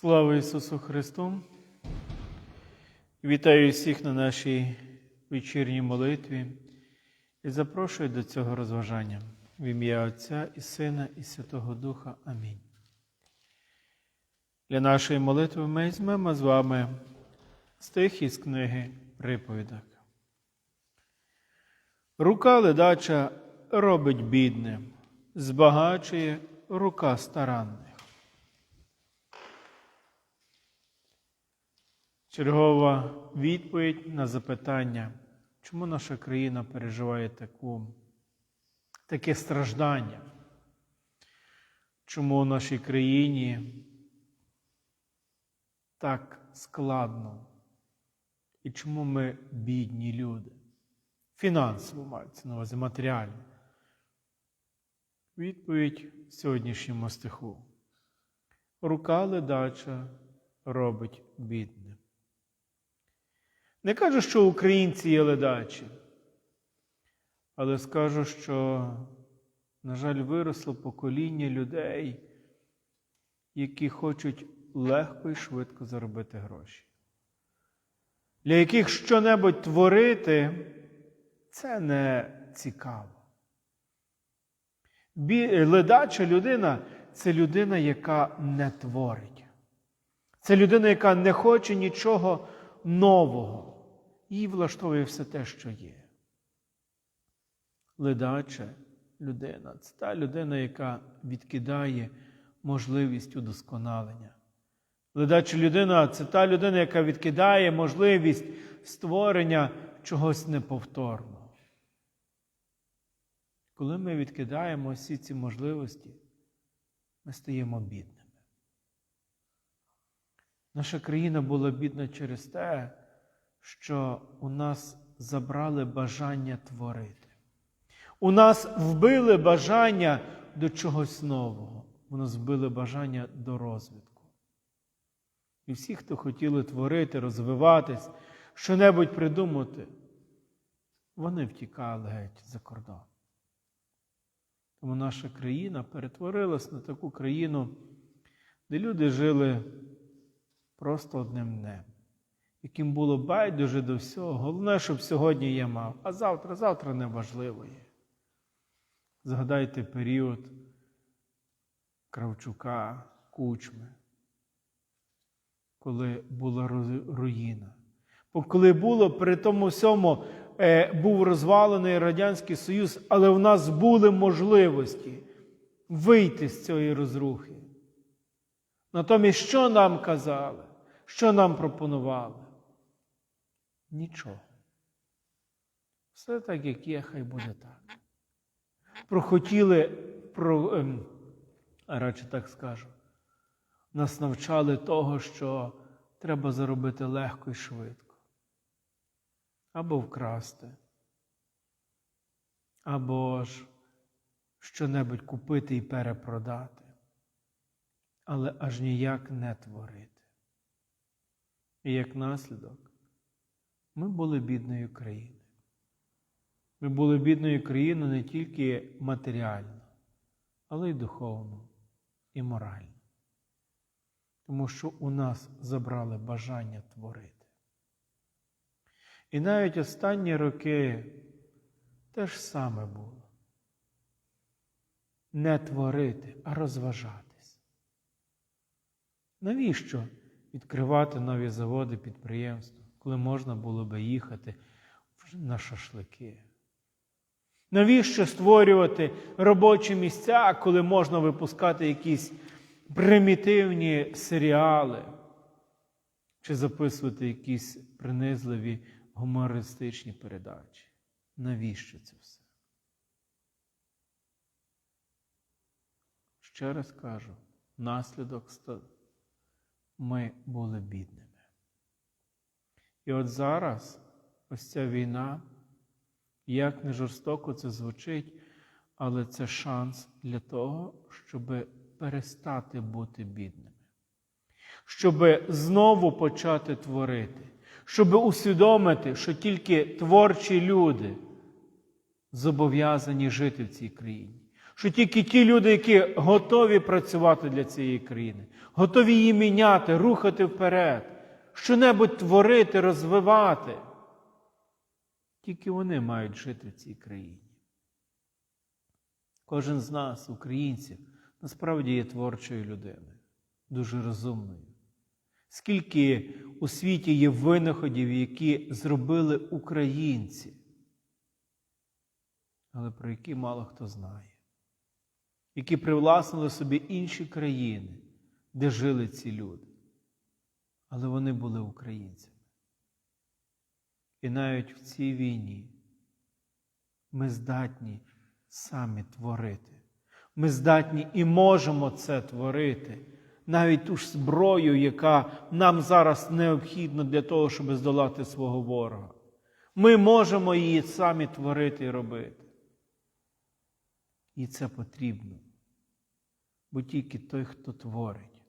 Слава Ісусу Христу! Вітаю всіх на нашій вечірній молитві і запрошую до цього розважання в ім'я Отця і Сина, і Святого Духа. Амінь. Для нашої молитви ми візьмемо з вами стих із книги Приповідок. Рука ледача робить бідним, збагачує рука старанних. Чергова відповідь на запитання, чому наша країна переживає таку, таке страждання? Чому в нашій країні так складно? І чому ми бідні люди? Фінансово мається на увазі матеріально. Відповідь в сьогоднішньому стиху. Рука ледача робить бідним. Не кажу, що українці є ледачі, але скажу, що, на жаль, виросло покоління людей, які хочуть легко і швидко заробити гроші. Для яких що-небудь творити це не цікаво. Бі- Ледача людина це людина, яка не творить. Це людина, яка не хоче нічого нового. Їй влаштовує все те, що є. Ледача людина це та людина, яка відкидає можливість удосконалення. Ледача людина це та людина, яка відкидає можливість створення чогось неповторного. Коли ми відкидаємо всі ці можливості, ми стаємо бідними. Наша країна була бідна через те, що у нас забрали бажання творити. У нас вбили бажання до чогось нового. У нас вбили бажання до розвитку. І всі, хто хотіли творити, розвиватись, що-небудь придумати, вони втікали геть за кордон. Тому наша країна перетворилась на таку країну, де люди жили просто одним днем, яким було байдуже до всього. Головне, щоб сьогодні я мав, а завтра, завтра не важливо є. Згадайте період Кравчука, Кучми, коли була руїна. Бо коли було при тому всьому е, був розвалений Радянський Союз, але в нас були можливості вийти з цієї розрухи. Натомість, що нам казали? Що нам пропонували? Нічого. Все так, як є, хай буде так. Прохотіли, про, ем, радше так скажу, нас навчали того, що треба заробити легко і швидко. Або вкрасти, або ж що-небудь купити і перепродати, але аж ніяк не творити. І як наслідок, ми були бідною країною. Ми були бідною країною не тільки матеріально, але й духовно і морально. Тому що у нас забрали бажання творити. І навіть останні роки те ж саме було. Не творити, а розважатись. Навіщо відкривати нові заводи, підприємства, коли можна було би їхати на шашлики? Навіщо створювати робочі місця, коли можна випускати якісь примітивні серіали чи записувати якісь принизливі гумористичні передачі? Навіщо це все? Ще раз кажу, наслідок ми були бідними. І от зараз ось ця війна, як не жорстоко це звучить, але це шанс для того, щоб перестати бути бідними, щоб знову почати творити, щоб усвідомити, що тільки творчі люди зобов'язані жити в цій країні, Що тільки ті люди, які готові працювати для цієї країни, готові її міняти, рухати вперед, що-небудь творити, розвивати, тільки вони мають жити в цій країні. Кожен з нас, українців, насправді є творчою людиною, дуже розумною. Скільки у світі є винаходів, які зробили українці, але про які мало хто знає, які привласнили собі інші країни, де жили ці люди. Але вони були українцями. І навіть в цій війні ми здатні самі творити. Ми здатні і можемо це творити, навіть ту ж зброю, яка нам зараз необхідна для того, щоб здолати свого ворога. Ми можемо її самі творити і робити. І це потрібно. Бо тільки той, хто творить,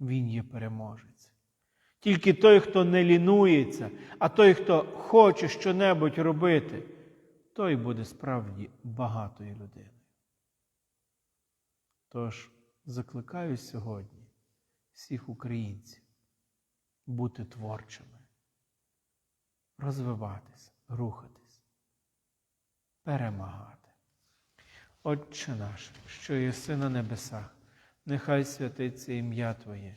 він є переможець. Тільки той, хто не лінується, а той, хто хоче щонебудь робити, той буде справді багатою людиною. Тож закликаю сьогодні всіх українців бути творчими, розвиватись, рухатись, перемагати. Отче наш, що єси на небесах, нехай святиться ім'я Твоє,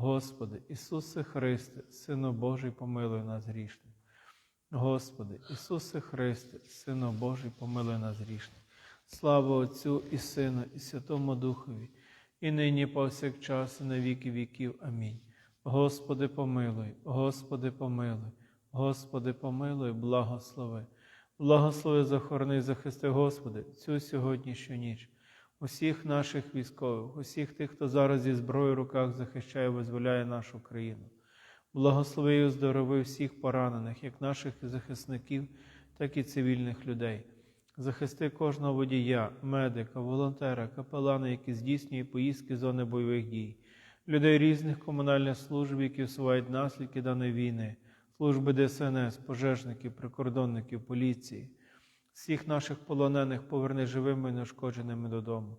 Господи, Ісусе Христе, Сину Божий, помилуй нас грішних. Господи, Ісусе Христе, Сину Божий, помилуй нас грішних. Слава Отцю і Сину, і Святому Духові, і нині повсякчас, і на віки віків. Амінь. Господи, помилуй, Господи, помилуй, Господи, помилуй, благослови. Благослови, захорони, захисти, Господи, цю сьогоднішню ніч, усіх наших військових, усіх тих, хто зараз зі зброєю в руках захищає, визволяє нашу країну. Благослови і оздорови всіх поранених, як наших захисників, так і цивільних людей. Захисти кожного водія, медика, волонтера, капелана, які здійснює поїздки зони бойових дій, людей різних комунальних служб, які усувають наслідки даної війни, служби ДСНС, пожежників, прикордонників, поліції, всіх наших полонених поверни живими і неушкодженими додому.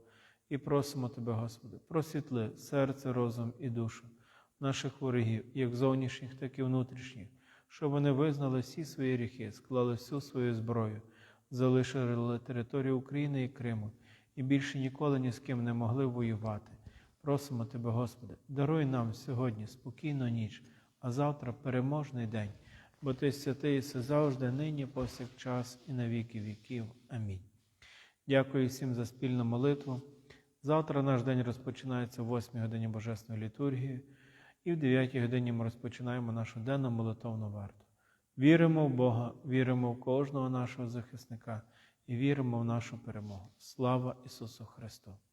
І просимо Тебе, Господи, просвітли серце, розум і душу наших ворогів, як зовнішніх, так і внутрішніх, щоб вони визнали всі свої гріхи, склали всю свою зброю, залишили територію України і Криму і більше ніколи ні з ким не могли воювати. Просимо Тебе, Господи, даруй нам сьогодні спокійну ніч, а завтра переможний день, бо Ти святий і завжди, нині, повсякчас і на віки віків. Амінь. Дякую всім за спільну молитву. Завтра наш день розпочинається в 8 годині Божественної літургії, і в 9 годині ми розпочинаємо нашу денну молитовну варту. Віримо в Бога, віримо в кожного нашого захисника і віримо в нашу перемогу. Слава Ісусу Христу!